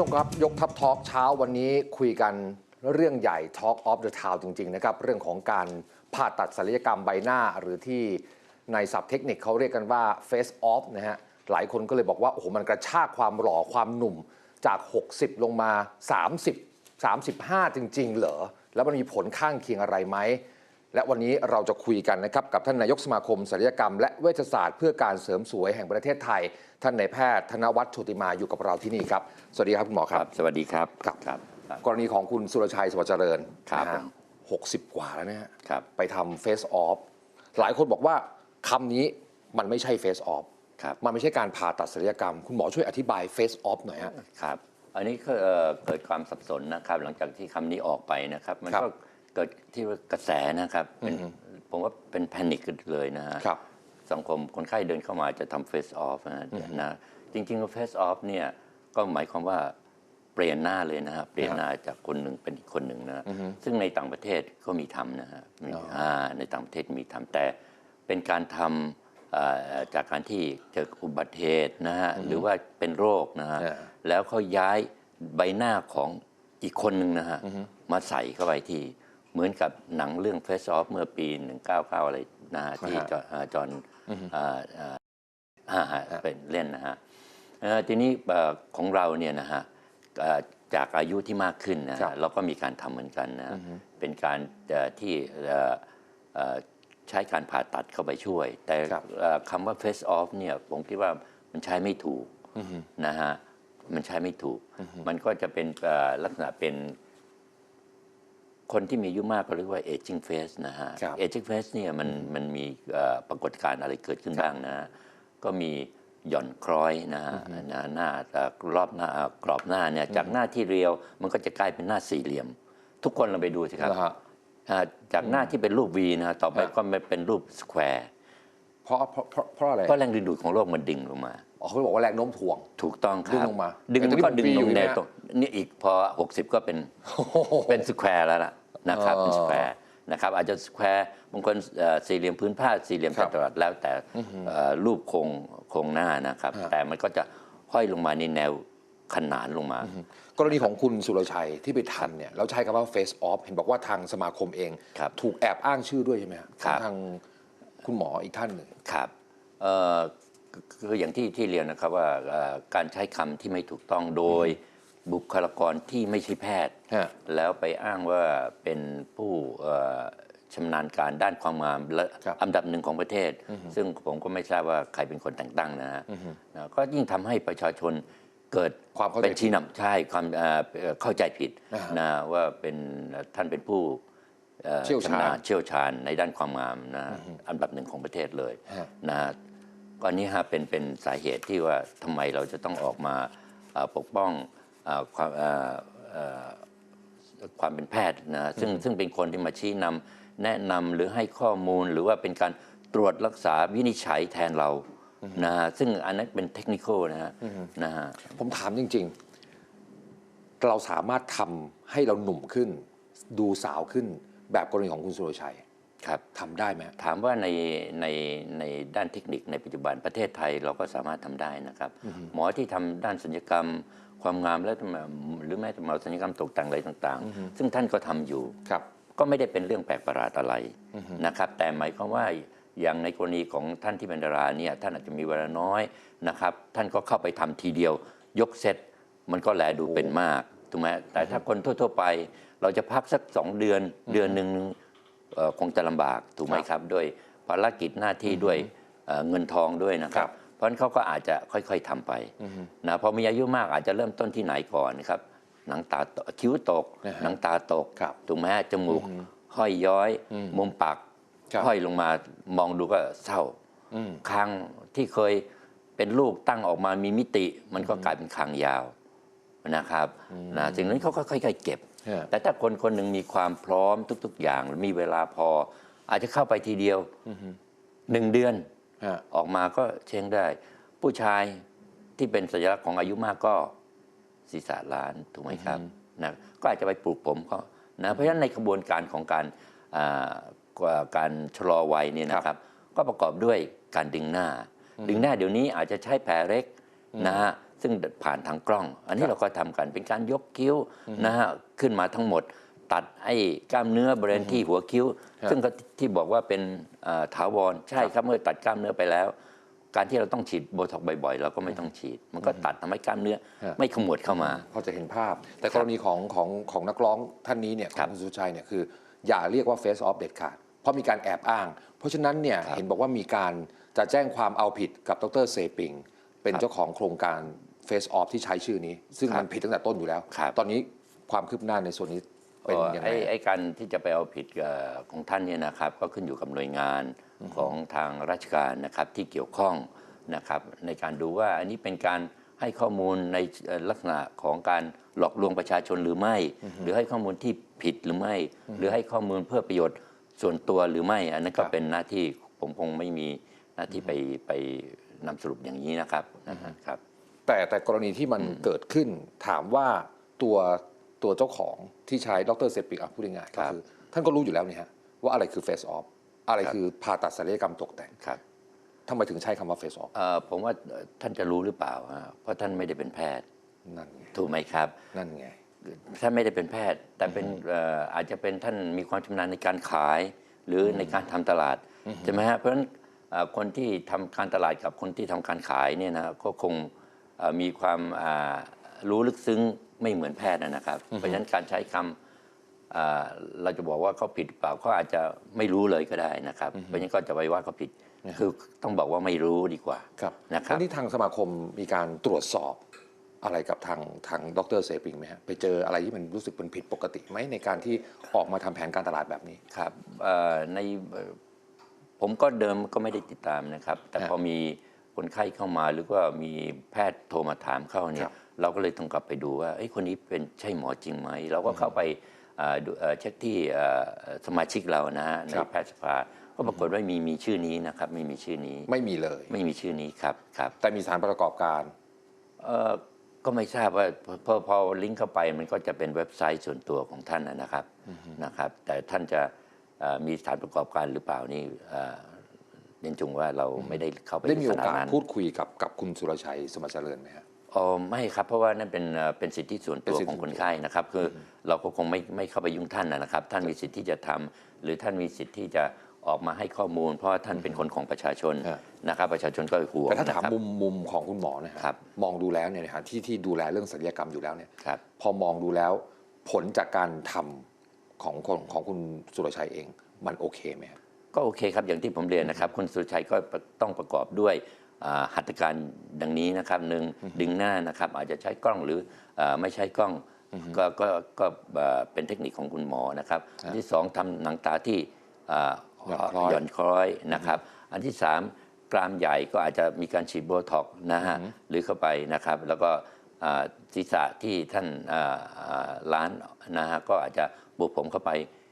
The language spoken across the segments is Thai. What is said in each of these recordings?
ชมครับ ยกทัพทอล์กเช้าวันนี้คุยกันเรื่องใหญ่ Talk of the Town จริง ๆ นะครับ เรื่องของการผ่าตัดศัลยกรรมใบหน้า หรือที่ในศัพท์เทคนิคเขาเรียกกันว่า face off นะฮะหลายคนก็เลยบอกว่า โอ้โห มันกระชากความหล่อความหนุ่มจาก 60 ลงมา 30 35 จริง ๆ เหรอ แล้วมันมีผลข้างเคียงอะไรไหม และวันนี้เราจะคุยกันนะครับกับท่านนายกสมาคมศัลยกรรม และเวชศาสตร์เพื่อการเสริมสวยแห่งประเทศไทย ท่านนายแพทย์ธนวัฒน์โชติมาอยู่กับเราที่นี่ครับ สวัสดีครับคุณหมอคครัรับบสวัสดีครับครับครับครับ กรณีของคุณสุรชัยสวัสดิ์เจริญครับนะฮะผมหกสิบกว่าแล้วเนี่ยครับ ไปทำเฟสออฟหลายคนบอกว่าคำนี้มันไม่ใช่เฟสออฟครับ มันไม่ใช่การผ่าตัดศัลยกรรม คุณหมอช่วยอธิบายเฟสออฟหน่อยฮะ ครับ อันนี้ก็เอ่อเกิดความสับสนนะครับ หลังจากที่คำนี้ออกไปนะครับ มันครับ ก็ เกิดที่ว่ากระแสนะครับเป็นผมว่าเป็นแพนิคเลยนะฮะครับสังคมคนไข้เดินเข้ามาจะทำเฟสออฟนะนะจริงๆเฟสออฟเนี่ยก็หมายความว่าเปลี่ยนหน้าเลยนะฮะเปลี่ยนหน้าจากคนหนึ่งเป็นอีกคนหนึ่งนะซึ่งในต่างประเทศก็มีทำนะฮะมีอ๋ออ่่าในต่างประเทศมีทำแต่เป็นการทำเอ่อจากการที่เจออุบัติเหตุนะฮะหรือว่าเป็นโรคนะฮะอ่าแล้วเขาย้ายใบหน้าของอีกคนหนึ่งนะฮะมาใส่เข้าไปที่ เหมือนกับหนังเรื่อง Face Off เมื่อปี 199 อะไรนะฮะที่อ่าฮะจออ่าจอห์นอ่าอ่าอ่าฮะเป็นเล่นนะฮะเอ่อทีนี้เอ่อของเราเนี่ยนะฮะเอ่อจากอายุที่มากขึ้นนะครัฮะบเราก็มีการทำเหมือนกันนะฮะเป็นการเอ่อที่เอ่อเอ่อใช้การผ่าตัดเข้าไปช่วย แต่ครับเอ่อคำว่า face off เนี่ยผมคิดว่ามันใช้ไม่ถูกนะฮะมันใช้ไม่ถูก มันก็จะเป็นเอ่อลักษณะเป็น คนที่มีอายุมากก็เรียกว่า aging face นะฮะครับ aging face เนี่ยมันมันมีเอ่อปรากฏการณ์อะไรเกิดขึ้นบ้างนะฮะก็มีหย่อนคล้อยนะฮะนะหน้าเอ่อรอบหน้ากรอบหน้าเนี่ยจากหน้าที่เรียวมันก็จะกลายเป็นหน้าสี่เหลี่ยม ทุกคนเราไปดูสิครับนะฮะอ่าจากหน้าที่เป็นรูป V นะฮะต่อไปฮะก็ไม่เป็นรูปสแควร์เพราะเพราะเพราะเพราะอะไรเพราะแรงดึงดูดของโลกมันดึงลงมาอ๋อเขาบอกว่าแรงโน้มถ่วง ถูกต้องครับ ดึงลงมา ดึงแต่มันตก็อนนี้ดึงผมลอยู่งในเนี่ยตรงนี่อีกพอ 60 ก็เป็นเป็นสแควร์แล้วล่ะ นะครับเป็นสแควร์นะครับอาจจะสแควร์บางคนเอ่อสี่เหลี่ยมพื้นผ้าสี่เหลี่ยมครัจับตุรัสแล้วแต่เอ่อรูปโครงโครงหน้านะครับฮะแต่มันก็จะห้อยลงมาในแนวขนานลงมา กรณีของคุณสุรชัยที่ไปทำเนี่ยแล้วใช้คำว่า face off เห็นบอกว่าทางสมาคมเองครับถูกแอบอ้างชื่อด้วยใช่ไหมฮะครับทางคุณหมออีกท่านหนึ่งครับเอ่อคือคืออย่างที่ที่เรียนนะครับว่าเอ่อการใช้คำที่ไม่ถูกต้องโดย บุคลากรที่ไม่ใช่แพทย์ฮะแล้วไปอ้างว่าเป็นผู้เอ่อชำนาญการด้านความงามและครับอันดับหนึ่งของประเทศ ซึ่งผมก็ไม่ทราบว่าใครเป็นคนแต่งตั้งนะฮะนะก็ยิ่งทำให้ประชาชนเกิดความเข้าใจเป็นชี้นำใช่ความเอ่อเอ่อเข้าใจผิดอ่าฮะนะว่าเป็นท่านเป็นผู้อ่อเชี่ยวชาญำญเชี่ยวชาญในด้านความงามนะอันดับหนึ่งของประเทศเลยฮะนะฮะก็อันนี้ฮะเป็นเป็นสาเหตุที่ว่าทำไมเราจะต้องออกมาเอ่อปกป้องเอ่อ ความเอ่อเอ่อความเป็นแพทย์นะซึ่งซึ่งเป็นคนที่มาชี้นำแนะนำหรือให้ข้อมูลหรือว่าเป็นการตรวจรักษาวินิจฉัยแทนเรานะฮะซึ่งอันนั้นเป็นเทคนิคนะฮะนะฮะผมถามจริง ๆ เราสามารถทำให้เราหนุ่มขึ้น ดูสาวขึ้นแบบกรณีของคุณสุรชัยครับทำได้ไหมถามว่าในในในด้านเทคนิคในปัจจุบันประเทศไทยเราก็สามารถทำได้นะครับ หมอที่ทำด้านศัลยกรรม ความงามและหรือแม้แต่หมอศัลยกรรมตกแต่งอะไรต่างๆ ซึ่งท่านก็ทำอยู่ครับก็ไม่ได้เป็นเรื่องแปลกประหลาดอะไรนะครับ แต่หมายความว่าอย่างในกรณีของท่านที่เป็นดาราเนี่ยท่านอาจจะมีเวลาน้อยนะครับ ท่านก็เข้าไปทำทีเดียวยกเซตมันก็แลดูเป็นมากถูกไหมแต่ถ้าคนทั่ว ๆ ไป เราจะพักสักสองเดือนเดือนหนึ่งเอ่อคงจะลำบากถูกไหมครับ ด้วยภารกิจหน้าที่ด้วยเอ่อเงินทองด้วยนะครัครับบเพ ราะฉะนั้นเขาก็อาจจะค่อยๆทำไปนะพอมีอายุมากอาจจะเริ่มต้นที่ไหนก่อนนะครับ หนังตาตกคิ้วตกนะฮะหนังตาตกครับถูกไหมฮะจมูกห้อยย้อยมุมปากครับห้อยลงมามองดูก็เศร้าอืมคางที่เคยเป็นลูกตั้งออกมามีมิติ มันก็กลายเป็นคางยาวนะครับนะสิ่งนั้นเขาก็ค่อยๆเก็บฮะแต่ถ้าคนคนหนึ่งมีความพร้อมทุก ๆ อย่างมีเวลาพอ อาจจะเข้าไปทีเดียวหนึ่งเดือนฮะ ออกมาก็เช้งได้ ผู้ชายที่เป็นสัญลักษณ์ของอายุมากก็ศีรษะล้านถูกไหมครับนะก็อาจจะไปปลูกผมเขานะเพราะฉะนั้นในกระบวนการของการอ่ากว่าการชะลอวัยเนี่ยนะครับ ก็ประกอบด้วยการดึงหน้า ดึงหน้าเดี๋ยวนี้อาจจะใช้แผลเล็กนะฮะซึ่งผ่านทางกล้อง อันนี้เราก็ทำกันเป็นการยกคิ้วนะฮะขึ้นมาทั้งหมด ตัดไอ้กล้ามเนื้อบริเวณที่หัวคิ้วครับซึ่งก็ที่บอกว่าเป็นเอ่อถาวรใช่ครับเมื่อตัดกล้ามเนื้อไปแล้ว การที่เราต้องฉีดโบท็อกซ์บ่อยๆ เราก็ไม่ต้องฉีด มันก็ตัดทำให้กล้ามเนื้อครับไม่ขมวดเข้ามาพอจะเห็นภาพ แต่กรณีของของของนักร้องท่านนี้เนี่ยขครัองบคุณสุชัยเนี่ยคืออย่าเรียกว่า face off เด็ดขาดเพราะมีการแอบอ้าง เพราะฉะนั้นเนี่ยครับเห็นบอกว่ามีการจะแจ้งความเอาผิดกับดรเซปิงเป็นครับเจ้าของโครงการ face off ที่ใช้ชื่อนี้ ซึ่งครับมันผิดตั้งแต่ต้นอยู่แล้วครับตอนนี้ความคืบหน้าในส่วนนี้ เป็นยังไงไอ้ไอ้การที่จะไปเอาผิดกับของท่านเนี่ยนะครับ ก็ขึ้นอยู่กับหน่วยงานของทางราชการนะครับที่เกี่ยวข้องนะครับในการดูว่าอันนี้เป็นการให้ข้อมูลในเอ่อลักษณะของการหลอกลวงประชาชนหรือไม่ หรือให้ข้อมูลที่ผิดหรือไม่ หรือให้ข้อมูลเพื่อประโยชน์ส่วนตัวหรือไม่ อันนั้นก็ครับเป็นหน้าที่ผมคงไม่มีหน้าที่ไปไปนำสรุปอย่างนี้นะครับนะครับ แต่แต่กรณีที่มันเกิดขึ้นถามว่าตัว ตัวเจ้าของที่ใช้ดรเซปิงอะพูดง่ายๆก็ครับคือท่านก็รู้อยู่แล้วนี่ฮะว่าอะไรคือ face off อะไรครับคือผ่าตัดศัลยกรรมตกแต่งครับทำไมถึงใช้คำว่า face off เอ่อผมว่าเอ่อท่านจะรู้หรือเปล่าฮะเพราะท่านไม่ได้เป็นแพทย์นั่นไงถูกไหมครับ นั่นไงท่านไม่ได้เป็นแพทย์ แต่เป็นเอ่ออาจจะเป็นท่านมีความชำนาญในการขาย หรือในการทำตลาดใช่ไหมฮะเพราะฉะนั้นเอ่อคนที่ทำการตลาดกับคนที่ทำการขายเนี่ยนะก็คงเอ่อมีความอ่ารู้ลึกซึ้ง ไม่เหมือนแพทย์นะครับ เพราะฉะนั้นการใช้คำอ่าเราจะบอกว่าเขาผิดหรือเปล่าเขาอาจจะไม่รู้เลยก็ได้นะครับ เพราะฉะนั้นก็จะไปว่าเขาผิดคือต้องบอกว่าไม่รู้ดีกว่าครับนะครับแล้วนี่ทางสมาคมมีการตรวจสอบอะไรกับทางทางดรเซปิงไหมฮะไปเจออะไรที่มันรู้สึกเป็นผิดปกติไหมในการที่ออกมาทำแผนการตลาดแบบนี้ครับเอ่อในเอ่อผมก็เดิมก็ไม่ได้ติดตามนะครับ แต่ครับพอมีคนไข้เข้ามาหรือว่ามีแพทย์โทรมาถามเข้าเนี่ครัยบ เราก็เลยต้องกลับไปดูว่าเอ้ยคนนี้เป็นใช่หมอจริงไหม เราก็เข้าไปเอ่อดูเอ่อเช็คที่เอ่อสมาชิกเรานะฮะในครับแพทยสภาก็ปรากฏว่ามีมีชื่อนี้นะครับ ไม่มีชื่อนี้ไม่มีเลย ไม่มีชื่อนี้ครับครับแต่มีสถานประกอบการเอ่อก็ไม่ทราบว่าพอพอพอลิงก์เข้าไปมันก็จะเป็นเว็บไซต์ส่วนตัวของท่านนะนะครับนะครับ แต่ท่านจะเอ่อมีสถานประกอบการหรือเปล่านี่เอ่อเรียนจงว่าเราไม่ได้เข้าไปได้มีโอขนดกาสนั้นพูดคุยกับกับคุณสุรชัยสมบัติเจริญไหมฮะ อ๋อไม่ครับ เพราะว่านั่นเป็นเอ่อเป็นสิทธิส่วนเป็ตันวสิทธิของส่ควนนตัวไข้นะครับ คือเราก็คงไม่ไม่เข้าไปยุ่งท่านนะนะครับ ท่านมีสิทธิ์ที่จะทำหรือท่านมีสิทธิ์ที่จะออกมาให้ข้อมูล เพราะว่าท่านเป็นคนของประชาชนฮะ นะครับ ประชาชนก็ห่วงแต่ถ้าถามนะครับ มุมมุมของคุณหมอนะฮะครับ มองดูแล้วเนี่ยนะฮะที่ที่ดูแลเรื่องศัลยกรรมอยู่แล้วเนี่ย ครับ พอมองดูแล้วผลจากการทำของของของคุณสุรชัยเอง มันโอเคไหมฮะ ก็โอเคครับ อย่างที่ผมเรียนนะครับ คุณสุรชัยก็ต้องประกอบด้วยอ่า หัตถการดังนี้นะครับหนึ่งดึงหน้านะครับ อาจจะใช้กล้องหรืออ่าไม่ใช้กล้องก็ก็ก็อ่าเป็นเทคนิคของคุณหมอนะครับ อันที่สองทำหนังตาที่อ่าหย่อนคล้อยหย่อนคล้อยนะครับ อันที่สามกรามใหญ่ก็อาจจะมีการฉีดโบท็อกซ์นะฮะหรือเข้าไปนะครับ แล้วก็อ่าศีรษะที่ท่านอ่าอ่าล้านนะฮะก็อาจจะบุกผมเข้าไป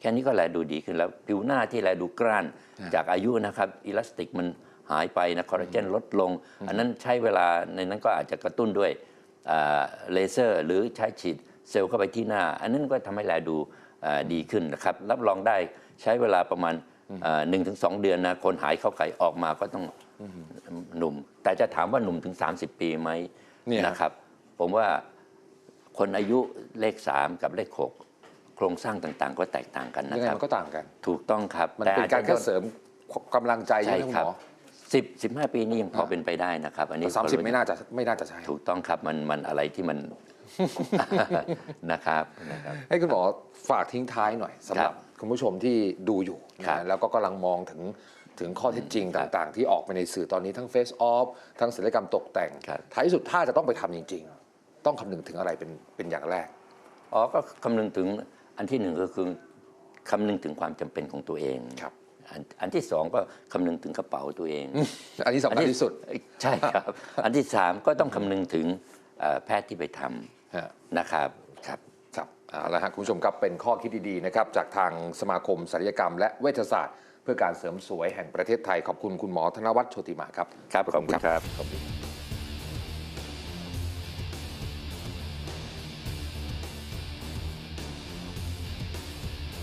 แค่นี้ก็แลดูดีขึ้นแล้ว ผิวหน้าที่แลดูกร้านจากอายุนะครับอิลาสติกมัน หายไปนะคอลลาเจนลดลง อันนั้นใช้เวลาในนั้นก็อาจจะกระตุ้นด้วยอ่าเลเซอร์ หรือใช้ฉีดเซลล์เข้าไปที่หน้า อันนั้นก็ทำให้แลดูอ่าดีขึ้นนะครับ รับรองได้ใช้เวลาประมาณหนึ่งถึงสองเดือนนะคนหายเข้าไขออกมาก็ต้องหนุ่ม แต่จะถามว่าหนุ่มถึง 30 ปีไหมเนี่ยนะครับ ผมว่าคนอายุเลข 3 กับเลข 6 โครงสร้างต่างๆ ก็แตกต่างกันยันะงไงครับมันก็ต่างกัน ถูกต้องครับ มันเป็นการแค่เสริมกำลังใจใช่ใช่ไหมคุณครัหบมอ สิบสิบห้าปีนี่ยังพอเป็นไปได้นะครับ อันนี้สามสิบไม่น่าจะไม่น่าจะใช่ถูกต้องครับมันมันอะไรที่มันนะครับนะครับให้คุณหมอฝากทิ้งท้ายหน่อยสำหรับครับคุณผู้ชมที่ดูอยู่นะครับฮะแล้วก็กำลังมองถึงถึงข้อเท็จจริงครับต่างๆ ที่ออกมาในสื่อตอนนี้ทั้ง Face Off ทั้งศิลปกรรมตกแต่งครับท้ายที่สุดถ้าจะต้องไปทำจริง ๆ ต้องคำนึงถึงอะไรเป็นเป็นอย่างแรกอ๋อก็คำนึงถึงอันที่หนึ่งก็คือคำนึงถึงความจำเป็นของตัวเองครับ อันอันที่สองก็คำนึงถึงกระเป๋าตัวเอง อันนี้สำคัญที่สุด ใช่ครับ อันที่สามก็ต้องคำนึงถึงเอ่อแพทย์ที่ไปทฮะำนะครับครับครับเอาละฮะคุณผู้ชมครับเป็นข้อคิดดีๆนะครับจากทางสมาคมศัลยกรรม และเวชศาสตร์ เพื่อการเสริมสวยแห่งประเทศไทยขอบคุณคุณหมอธนวัฒน์โชติมาครับครับขอบคุณครับขอบคุณ